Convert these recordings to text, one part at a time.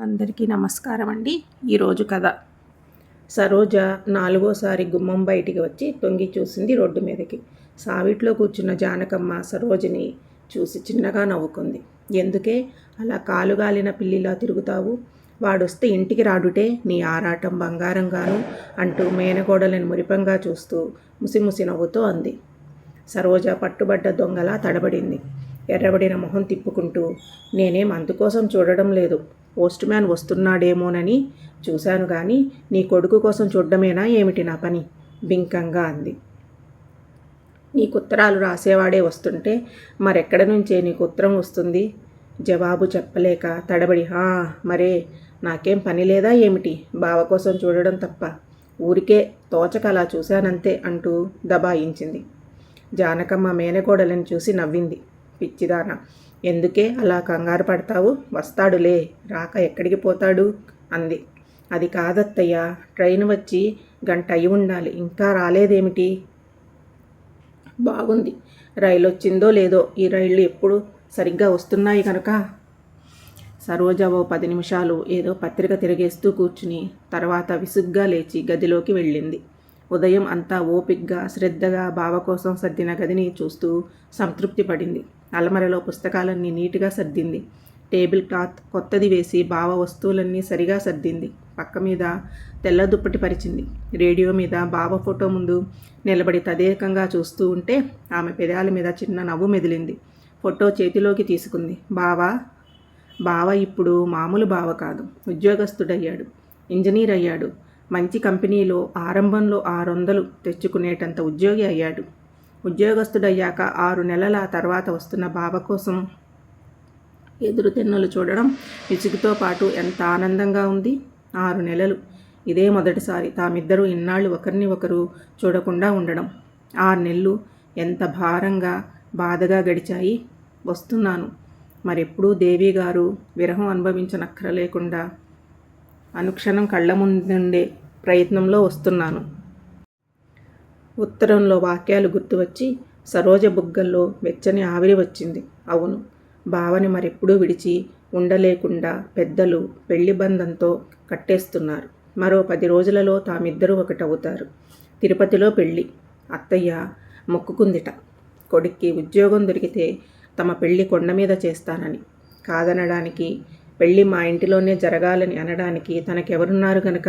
అందరికీ నమస్కారం అండి. ఈరోజు కథ. సరోజ నాలుగోసారి గుమ్మం బయటికి వచ్చి తొంగి చూసింది రోడ్డు మీదకి. సావిట్లో కూర్చున్న జానకమ్మ సరోజని చూసి చిన్నగా నవ్వుకుంది. ఎందుకే? అలా కాలుగాలిన పిల్లిలా తిరుగుతావు? వాడొస్తే ఇంటికి రాడుటే నీ ఆరాటం బంగారంగాను అంటూ మేనగోడలను మురిపంగా చూస్తూ ముసిముసి నవ్వుతూ అంది. సరోజ పట్టుబడ్డ దొంగలా తడబడింది. ఎర్రబడిన మొహం తిప్పుకుంటూ నేనేం అందుకోసం చూడడం లేదు. పోస్ట్ మ్యాన్ వస్తున్నాడేమోనని చూశాను కానీ నీ కొడుకు కోసం చూడడమేనా ఏమిటి నా పని? బింకంగా అంది. నీకు ఉత్తరాలు రాసేవాడే వస్తుంటే మరెక్కడ నుంచే నీకు ఉత్తరం వస్తుంది? జవాబు చెప్పలేక తడబడి హా మరే నాకేం పని లేదా ఏమిటి? బావ కోసం చూడడం తప్ప. ఊరికే తోచక అలా చూశానంతే అంటూ దబాయించింది. జానకమ్మ మేనకోడలను చూసి నవ్వింది. పిచ్చిదాన ఎందుకే అలా కంగారు పడతావు? వస్తాడులే రాక ఎక్కడికి పోతాడు? అంది. అది కాదత్తయ్య ట్రైన్ వచ్చి గంట అయి ఉండాలి ఇంకా రాలేదేమిటి? బాగుంది. రైలు వచ్చిందో లేదో ఈ రైళ్ళు ఎప్పుడు సరిగ్గా వస్తున్నాయి కనుక సరోజా ఓ పది నిమిషాలు ఏదో పత్రిక తిరిగేస్తూ కూర్చుని తర్వాత విసుగ్గా లేచి గదిలోకి వెళ్ళింది. ఉదయం అంతా ఓపిగ్గా శ్రద్ధగా బావ కోసం సర్దిన గదిని చూస్తూ సంతృప్తి పడింది. అలమరలో పుస్తకాలన్నీ నీట్గా సర్దింది. టేబుల్ క్లాత్ కొత్తది వేసి బావ వస్తువులన్నీ సరిగా సర్దింది. పక్క మీద తెల్ల దుప్పటి పరిచింది. రేడియో మీద బావ ఫోటో ముందు నిలబడి తదేకంగా చూస్తూ ఉంటే ఆమె పెదాల మీద చిన్న నవ్వు మెదిలింది. ఫోటో చేతిలోకి తీసుకుంది. బావ బావ ఇప్పుడు మామూలు బావ కాదు. ఉద్యోగస్తుడయ్యాడు. ఇంజనీర్ అయ్యాడు. మంచి కంపెనీలో ఆరంభంలో ఆరు వందలు తెచ్చుకునేటంత ఉద్యోగి అయ్యాడు. ఉద్యోగస్తుడయ్యాక ఆరు నెలల తర్వాత వస్తున్న బావ కోసం ఎదురు తెన్నులు చూడడం విసుగుతో పాటు ఎంత ఆనందంగా ఉంది. ఆరు నెలలు. ఇదే మొదటిసారి తామిద్దరూ ఇన్నాళ్ళు ఒకరిని ఒకరు చూడకుండా ఉండడం. ఆరు నెలలు ఎంత భారంగా బాధగా గడిచాయి. వస్తున్నాను. మరెప్పుడూ దేవి గారు విరహం అనుభవించనక్కర లేకుండా అనుక్షణం కళ్ళ ముందుండే ప్రయత్నంలో వస్తున్నాను. ఉత్తరంలో వాక్యాలు గుర్తువచ్చి సరోజ బుగ్గల్లో వెచ్చని ఆవిరి వచ్చింది. అవును బావని మరెప్పుడూ విడిచి ఉండలేకుండా పెద్దలు పెళ్ళి బంధంతో కట్టేస్తున్నారు. మరో పది రోజులలో తామిద్దరూ ఒకటవుతారు. తిరుపతిలో పెళ్ళి అత్తయ్య మొక్కుకుందిట. కొడుక్కి ఉద్యోగం దొరికితే తమ పెళ్ళి కొండ మీద చేస్తానని. కాదనడానికి పెళ్ళి మా ఇంటిలోనే జరగాలని అనడానికి తనకెవరున్నారు గనక?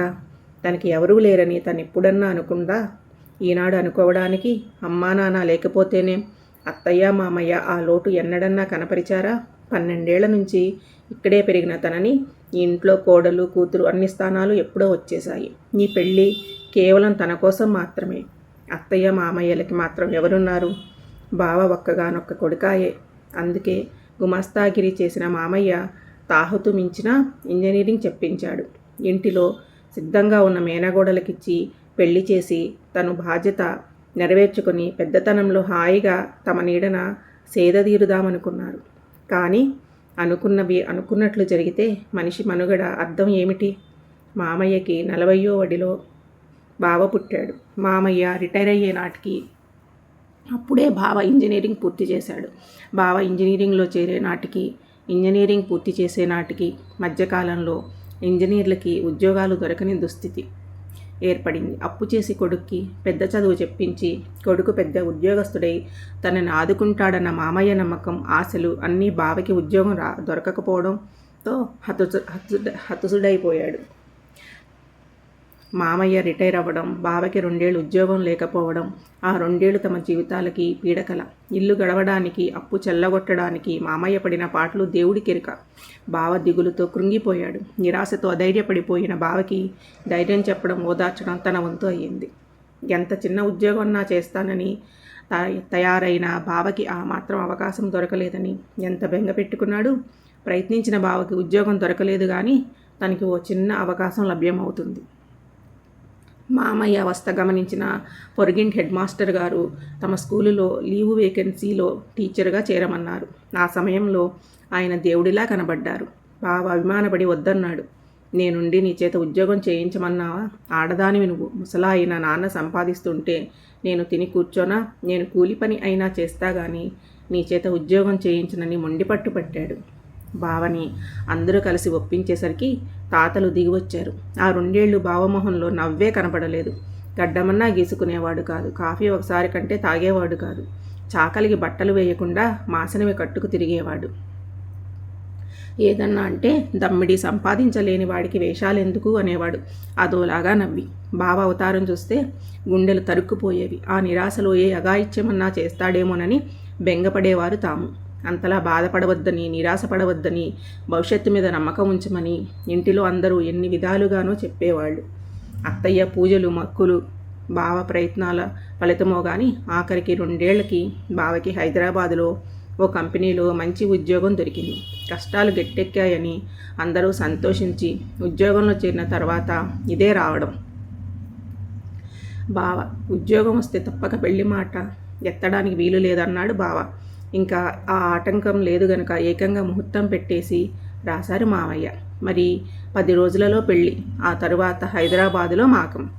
తనకి ఎవరూ లేరని తను ఎప్పుడన్నా అనుకుందా? ఈనాడు అనుకోవడానికి అమ్మా నాన్న లేకపోతేనే అత్తయ్య మామయ్య ఆ లోటు ఎన్నడన్నా కనపరిచారా? పన్నెండేళ్ళ నుంచి ఇక్కడే పెరిగిన తనని ఇంట్లో కోడలు కూతురు అన్ని స్థానాలు ఎప్పుడో వచ్చేశాయి. నీ పెళ్ళి కేవలం తన కోసం మాత్రమే. అత్తయ్య మామయ్యలకి మాత్రం ఎవరున్నారు? బావ ఒక్కగానొక్క కొడుకాయే. అందుకే గుమస్తాగిరి చేసిన మామయ్య తాహుతు మించిన ఇంజనీరింగ్ చెప్పించాడు. ఇంటిలో సిద్ధంగా ఉన్న మేనగోడలకిచ్చి పెళ్ళి చేసి తను బాధ్యత నెరవేర్చుకుని పెద్దతనంలో హాయిగా తమ నీడన సేదదీరుదామనుకున్నారు కానీ అనుకున్నవి అనుకున్నట్లు జరిగితే మనిషి మనుగడ అర్థం ఏమిటి? మామయ్యకి నలభయో వడిలో బావ పుట్టాడు. మామయ్య రిటైర్ అయ్యే నాటికి అప్పుడే బావ ఇంజనీరింగ్ పూర్తి చేశాడు. బావ ఇంజనీరింగ్లో చేరే నాటికి ఇంజనీరింగ్ పూర్తి చేసే నాటికి మధ్యకాలంలో ఇంజనీర్లకి ఉద్యోగాలు దొరకని దుస్థితి. ఏర్పడింది. అప్పు చేసి కొడుక్కి పెద్ద చదువు చెప్పించి కొడుకు పెద్ద ఉద్యోగస్తుడై తనని ఆదుకుంటాడన్న మామయ్య నమ్మకం ఆశలు అన్నీ బావకి ఉద్యోగం రా దొరకకపోవడంతో హతు హతుసుడైపోయాడు. మామయ్య రిటైర్ అవ్వడం బావకి రెండేళ్ళు ఉద్యోగం లేకపోవడం ఆ రెండేళ్ళు తమ జీవితాలకి పీడకల. ఇల్లు గడవడానికి అప్పు చెల్లగొట్టడానికి మామయ్య పడిన పాటలు దేవుడి కెరిక. బావ దిగులుతో కృంగిపోయాడు. నిరాశతో అధైర్యపడిపోయిన బావకి ధైర్యం చెప్పడం ఓదార్చడం తన వంతు అయ్యింది. ఎంత చిన్న ఉద్యోగం నా చేస్తానని తయారైన బావకి ఆ మాత్రం అవకాశం దొరకలేదని ఎంత బెంగ పెట్టుకున్నాడు? ప్రయత్నించిన బావకి ఉద్యోగం దొరకలేదు కానీ తనకి ఓ చిన్న అవకాశం లభ్యమవుతుంది. మామయ్య అవస్థ గమనించిన పొరుగింటి హెడ్ మాస్టర్ గారు తమ స్కూలులో లీవు వేకెన్సీలో టీచర్గా చేరమన్నారు. ఆ సమయంలో ఆయన దేవుడిలా కనబడ్డారు. బావ అభిమానపడి వద్దన్నాడు. నేనుండి నీ చేత ఉద్యోగం చేయించమన్నావా? ఆడదానివి నువ్వు. ముసలాయిన నాన్న సంపాదిస్తుంటే నేను తిని కూర్చోనా? నేను కూలి పని అయినా చేస్తా గాని నీ చేత ఉద్యోగం చేయించనని మొండిపట్టు పట్టాడు. బావని అందరూ కలిసి ఒప్పించేసరికి తాతలు దిగివచ్చారు. ఆ రెండేళ్ళు బావమొహంలో నవ్వే కనపడలేదు. గడ్డమన్నా గీసుకునేవాడు కాదు. కాఫీ ఒకసారి కంటే తాగేవాడు కాదు. చాకలికి బట్టలు వేయకుండా మాసనవి కట్టుకు తిరిగేవాడు. ఏదన్నా అంటే దమ్మిడి సంపాదించలేని వాడికి వేషాలెందుకు అనేవాడు. అదోలాగా నవ్వి. బావ అవతారం చూస్తే గుండెలు తరుక్కుపోయేవి. ఆ నిరాశలో ఏ అగాయిత్యమన్నా చేస్తాడేమోనని బెంగపడేవారు తాము. అంతలా బాధపడవద్దని నిరాశపడవద్దని భవిష్యత్తు మీద నమ్మకం ఉంచమని ఇంటిలో అందరూ ఎన్ని విధాలుగానో చెప్పేవాళ్ళు. అత్తయ్య పూజలు మక్కులు బావ ప్రయత్నాల ఫలితమో కానీ ఆఖరికి రెండేళ్ళకి బావకి హైదరాబాదులో ఓ కంపెనీలో మంచి ఉద్యోగం దొరికింది. కష్టాలు గట్టెక్కాయని అందరూ సంతోషించి ఉద్యోగంలో చేరిన తర్వాత ఇదే రావడం. బావ ఉద్యోగం వస్తే తప్పక పెళ్ళి మాట. ఎత్తడానికి వీలు లేదన్నాడు బావ. ఇంకా ఆ ఆటంకం లేదు గనక ఏకంగా ముహూర్తం పెట్టేసి రాశారు మావయ్య మరి పది రోజులలో పెళ్ళి ఆ తరువాత హైదరాబాదులో మాకం